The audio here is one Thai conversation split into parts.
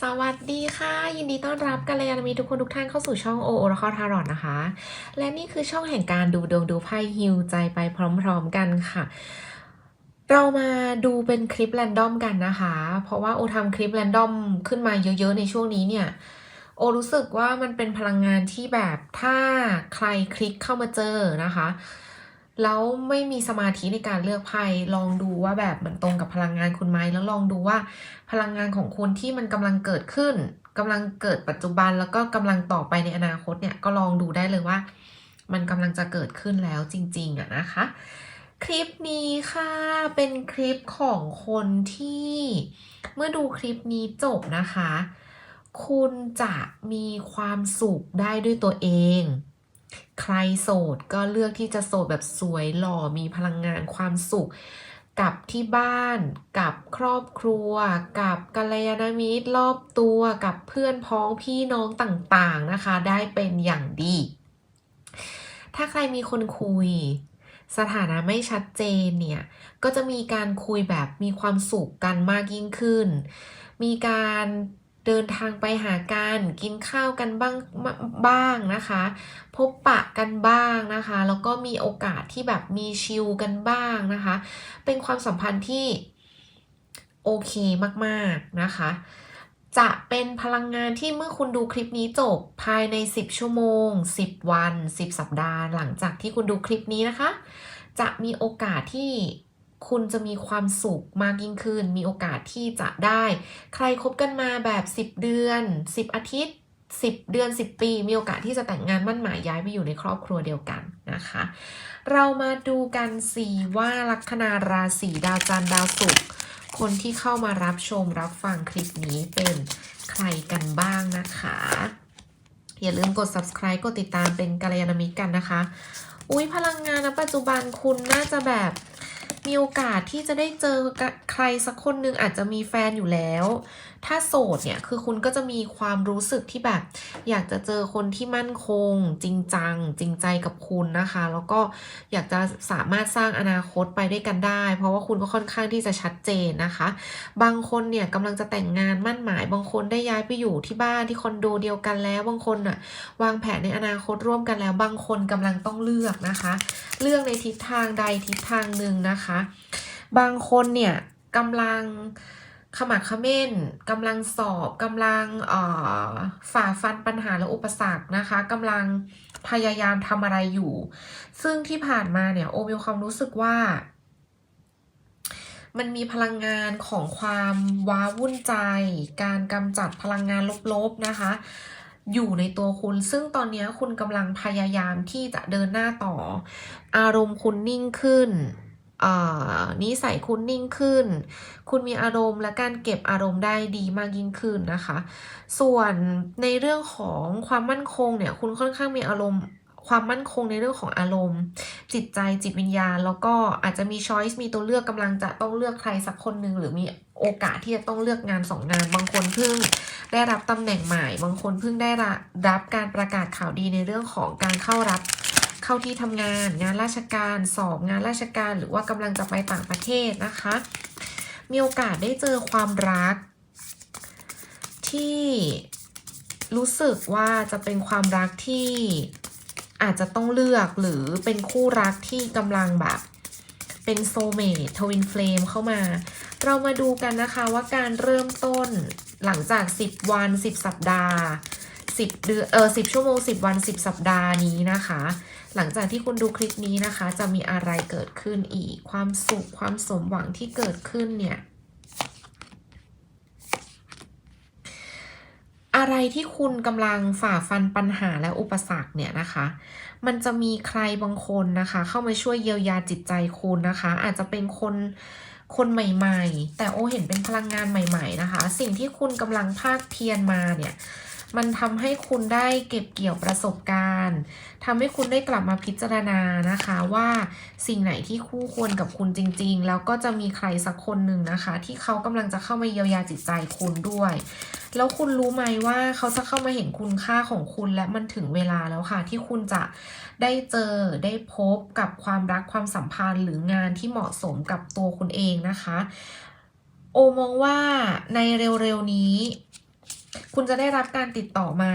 สวัสดีค่ะ ยินดีต้อนรับกัลยาณมิตรทุกคนทุกท่านเข้าสู่ช่องโอโอราคอทารอตนะคะ และนี่คือช่องแห่งการดูดวงดูไพ่ฮิวใจไปพร้อมๆกันค่ะเรามาดูเป็นคลิปแรนดอมกันนะคะ เพราะว่าโอทำคลิปแรนดอมขึ้นมาเยอะๆในช่วงนี้เนี่ย โอรู้สึกว่ามันเป็นพลังงานที่แบบถ้าใครคลิกเข้ามาเจอนะคะ แล้วไม่มีสมาธิในการเลือกไพ่ลองดูว่าแบบมันตรงกับพลังงานคุณไหมแล้วลองดูว่าพลังงานของคุณที่มันกำลังเกิดขึ้นกำลังเกิดปัจจุบันแล้วก็กำลังต่อไปในอนาคตเนี่ยก็ลองดูได้เลยว่า มันกำลังจะเกิดขึ้นแล้วจริงๆอะนะคะ คลิปนี้ค่ะเป็นคลิปของคนที่เมื่อดูคลิปนี้จบนะคะ คุณจะมีความสุขได้ด้วยตัวเอง ใครโสดก็เลือกที่จะโสดแบบสวยหล่อมีพลังงานความสุข กับที่บ้าน กับครอบครัว กับกัลยาณมิตรรอบตัวกับเพื่อนพ้องพี่น้องต่างๆนะคะ ได้เป็นอย่างดี ถ้าใครมีคนคุย สถานะไม่ชัดเจนเนี่ย ก็จะมีการคุยแบบมีความสุขกันมากยิ่งขึ้น มีการ เดินทางไปหากันกินข้าวกันบ้างบ้างนะคะ พบปะกันบ้างนะคะ แล้วก็มีโอกาสที่แบบมีชิลกันบ้างนะคะ เป็นความสัมพันธ์ที่โอเคมากๆนะคะ จะเป็นพลังงานที่เมื่อคุณดูคลิปนี้จบภายใน 10 ชั่วโมง 10 วัน 10 สัปดาห์ หลังจากที่คุณดูคลิปนี้นะคะ จะมีโอกาสที่ คุณจะมีความสุขมากยิ่งขึ้น มีโอกาสที่จะได้ ใครคบกันมาแบบ 10 เดือน 10 อาทิตย์ 10 เดือน 10 ปี มีโอกาสที่จะแต่งงานมั่นหมายย้ายไปอยู่ในครอบครัวเดียวกันนะคะ เรามาดูกันสิว่าลัคนาราศีดาวจันทร์ดาวศุกร์คนที่เข้ามารับชมรับฟังคลิปนี้เป็นใครกันบ้างนะคะ อย่าลืมกด subscribe กดติดตามเป็นกัลยาณมิตรกันนะคะ อุ้ยพลังงานณปัจจุบันคุณน่าจะแบบ มีโอกาสที่จะได้เจอกับใครสักคนหนึ่งอาจจะมีแฟนอยู่แล้ว ถ้าโสดเนี่ยคือคุณก็จะมีความรู้สึกที่แบบ อยากจะเจอคนที่มั่นคง จริงจัง จริงใจกับคุณนะคะ แล้วก็อยากจะสามารถสร้างอนาคตไปด้วยกันได้ เพราะว่าคุณก็ค่อนข้างที่จะชัดเจนนะคะ บางคนเนี่ยกำลังจะแต่งงานมั่นหมาย บางคนได้ย้ายไปอยู่ที่บ้านที่คอนโดเดียวกันแล้ว บางคนน่ะวางแผนในอนาคตร่วมกันแล้ว บางคนกำลังต้องเลือกนะคะ เลือกในทิศทางใดทิศทางหนึ่งนะคะ บางคนเนี่ย กำลังขมักขม้นกำลังสอบกำลังฝ่าฟันปัญหาและอุปสรรคนะคะกำลังพยายามทำอะไรอยู่ ซึ่งที่ผ่านมาเนี่ยโอมีความรู้สึกว่า มันมีพลังงานของความว้าวุ่นใจ การกำจัดพลังงานลบๆนะคะ อยู่ในตัวคุณ ซึ่งตอนนี้คุณกำลังพยายามที่จะเดินหน้าต่อ อารมณ์คุณนิ่งขึ้น นิสัยคุณนิ่งขึ้น คุณมีอารมณ์และการเก็บอารมณ์ได้ดีมากยิ่งขึ้นนะคะ ส่วนในเรื่องของความมั่นคงเนี่ยคุณค่อนข้างมีอารมณ์ความมั่นคงในเรื่องของอารมณ์ จิตใจจิตวิญญาณ แล้วก็อาจจะมีช้อยส์มีตัวเลือกกำลังจะต้องเลือกใครสักคนหนึ่งหรือมีโอกาสที่จะต้องเลือกงานสองงาน บางคนเพิ่งได้รับตำแหน่งใหม่ บางคนเพิ่งได้รับการประกาศข่าวดีในเรื่องของการเข้ารับ เข้าที่ทำงาน งานราชการสอบงานราชการ หรือว่ากำลังจะไปต่างประเทศนะคะ มีโอกาสได้เจอความรัก ที่รู้สึกว่าจะเป็นความรักที่อาจจะต้องเลือกหรือเป็นคู่รักที่กำลังแบบเป็นโซเมททวินเฟลมเข้ามา เรามาดูกันนะคะว่าการเริ่มต้นหลังจาก 10 วัน 10 สัปดาห์ 10เดือนเออ10 ชั่วโมง 10 วัน 10 สัปดาห์นี้นะคะ หลังจากที่คุณดูคลิปนี้นะคะ จะมีอะไรเกิดขึ้นอีก ความสุข ความสมหวังที่เกิดขึ้นเนี่ย อะไรที่คุณกำลังฝ่าฟันปัญหาและอุปสรรคเนี่ยนะคะ มันจะมีใครบางคนนะคะ เข้ามาช่วยเยียวยาจิตใจคุณนะคะ อาจจะเป็นคนคนใหม่ ๆ แต่โอเห็นเป็นพลังงานใหม่ ๆ นะคะ สิ่งที่คุณกำลังภาคเพียรมาเนี่ย มันทำให้คุณได้เก็บเกี่ยวประสบการณ์ทำให้คุณได้กลับมาพิจารณานะคะว่าสิ่งไหนที่คู่ควรกับคุณจริง ๆ แล้วก็จะมีใครสักคนหนึ่งนะคะ ที่เขากำลังจะเข้ามาเยียวยาจิตใจคุณด้วย แล้วคุณรู้ไหมว่าเขาจะเข้ามาเห็นคุณค่าของคุณและมันถึงเวลาแล้วค่ะ ที่คุณจะได้เจอได้พบกับความรักความสัมพันธ์ หรืองานที่เหมาะสมกับตัวคุณเองนะคะ โอมองว่าในเร็วๆนี้ คุณจะได้รับการติดต่อมา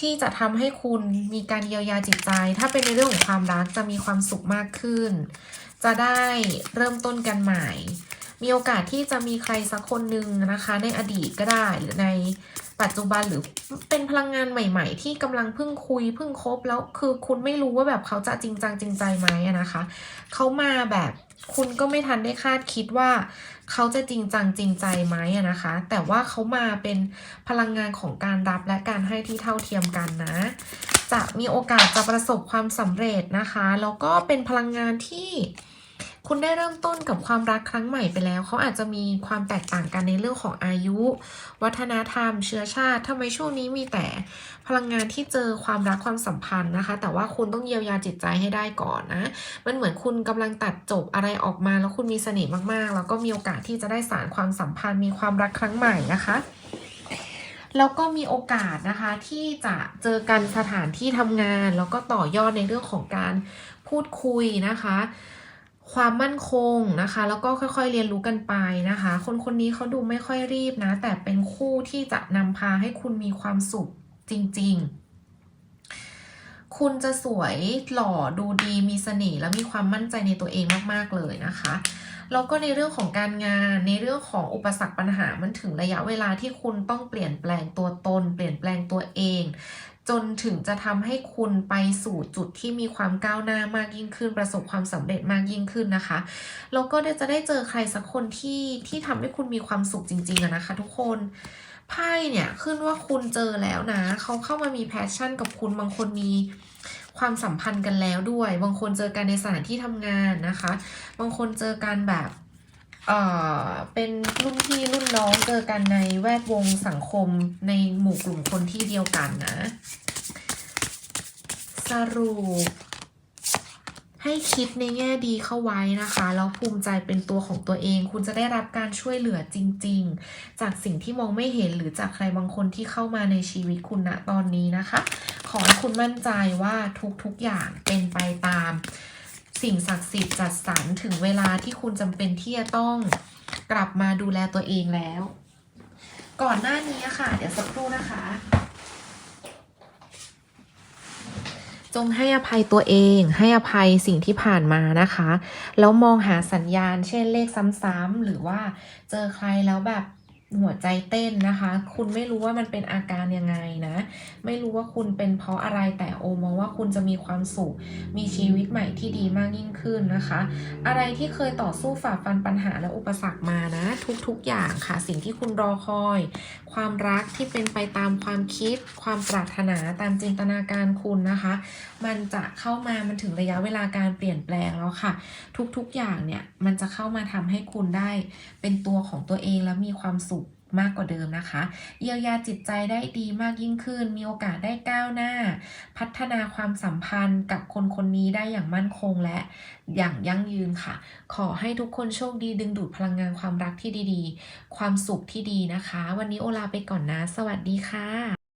ที่จะทำให้คุณมีการเยียวยาจิตใจ ถ้าเป็นในเรื่องของความรักจะมีความสุขมากขึ้น จะได้เริ่มต้นกันใหม่ มีโอกาสที่จะมีใครสักคนหนึ่งนะคะ ในอดีตก็ได้หรือในปัจจุบันหรือเป็นพลังงานใหม่ ๆ ที่กำลังเพิ่งคุยเพิ่งคบแล้วคือคุณไม่รู้ว่าแบบเขาจะจริงจังจริงใจไหมนะคะ เขามาแบบคุณก็ไม่ทันได้คาดคิดว่า เขาจะจริงจังจริงใจไหมนะคะ แต่ว่าเขามาเป็นพลังงานของการรับและการให้ที่เท่าเทียมกันนะ จะมีโอกาสจะประสบความสำเร็จนะคะ แล้วก็เป็นพลังงานที่ คุณได้เริ่มต้นกับความรักครั้งใหม่ไปแล้ว เขาอาจจะมีความแตกต่างกันในเรื่องของอายุ วัฒนธรรม เชื้อชาติทำไมช่วงนี้มีแต่พลังงานที่เจอความรักความสัมพันธ์นะคะ แต่ว่าคุณต้องเยียวยาจิตใจให้ได้ก่อนนะ มันเหมือนคุณกำลังตัดจบอะไรออกมา แล้วคุณมีเสน่ห์มากๆ แล้วก็มีโอกาสที่จะได้สารความสัมพันธ์ มีความรักครั้งใหม่นะคะแล้วก็มีโอกาสนะคะที่จะเจอกันสถานที่ทำงาน แล้วก็ต่อยอดในเรื่องของการพูดคุยนะคะ ความมั่นคงนะคะ แล้วก็ค่อยๆเรียนรู้กันไปนะคะ คนคนนี้เขาดูไม่ค่อยรีบนะ แต่เป็นคู่ที่จะนำพาให้คุณมีความสุขจริง ๆคุณจะสวยหล่อดูดีมีเสน่ห์และมีความมั่นใจในตัวเองมากๆเลยนะคะแล้วก็ในเรื่องของการงานในเรื่องของอุปสรรคปัญหามันถึงระยะเวลาที่คุณต้องเปลี่ยนแปลงตัวตน เปลี่ยนแปลงตัวเอง จนถึงจะทำให้คุณไปสู่จุดที่มีความก้าวหน้ามากยิ่งขึ้น ประสบความสำเร็จมากยิ่งขึ้นนะคะแล้วก็จะได้เจอใครสักคนที่ที่ทำให้คุณมีความสุขจริงๆนะคะ ทุกคนไพ่เนี่ยขึ้นว่าคุณเจอแล้วนะเขาเข้ามามีแพชชั่นกับคุณบางคนมีความสัมพันธ์กันแล้วด้วย บางคนเจอกันในสถานที่ทำงานนะคะ บางคนเจอกันแบบ เอ่อเป็นรุ่นพี่รุ่นน้องเจอกันในแวดวงสังคมในหมู่กลุ่มคนที่เดียวกันนะ สรุปให้คิดในแง่ดีเข้าไว้นะคะแล้วภูมิใจเป็นตัวของตัวเอง คุณจะได้รับการช่วยเหลือจริง ๆ จากสิ่งที่มองไม่เห็นหรือจากใครบางคนที่เข้ามาในชีวิตคุณณตอนนี้นะคะ ขอให้คุณมั่นใจว่าทุกๆอย่างเป็นไปตาม สิ่งศักดิ์สิทธิ์จัดสรรถึงเวลาที่คุณจำเป็นที่จะต้องกลับมาดูแลตัวเองแล้ว ก่อนหน้านี้ค่ะ เดี๋ยวสักครู่นะคะ จงให้อภัยตัวเอง ให้อภัยสิ่งที่ผ่านมานะคะ แล้วมองหาสัญญาณ เช่นเลขซ้ำๆหรือว่าเจอใครแล้วแบบ หัวใจเต้นนะคะ คุณไม่รู้ว่ามันเป็นอาการยังไงนะ ไม่รู้ว่าคุณเป็นเพราะอะไรแต่โอมองว่าคุณจะมีความสุข มีชีวิตใหม่ที่ดีมากยิ่งขึ้นนะคะ อะไรที่เคยต่อสู้ฝ่าฟันปัญหาและอุปสรรคมานะ ทุกๆอย่างค่ะ สิ่งที่คุณรอคอย ความรักที่เป็นไปตามความคิด ความปรารถนาตามจินตนาการคุณนะคะ มันจะเข้ามามันถึงระยะเวลาการเปลี่ยนแปลงแล้วค่ะ ทุกๆอย่างเนี่ยมันจะเข้ามาทำให้คุณได้ เป็นตัวของตัวเองและมีความสุข มากกว่าเดิมนะคะ เยียวยาจิตใจได้ดีมากยิ่งขึ้น มีโอกาสได้ก้าวหน้า พัฒนาความสัมพันธ์กับคนคนนี้ได้อย่างมั่นคงและอย่างยั่งยืนค่ะ ขอให้ทุกคนโชคดีดึงดูดพลังงานความรักที่ดีๆ ความสุขที่ดีนะคะ วันนี้โอลาไปก่อนนะ สวัสดีค่ะ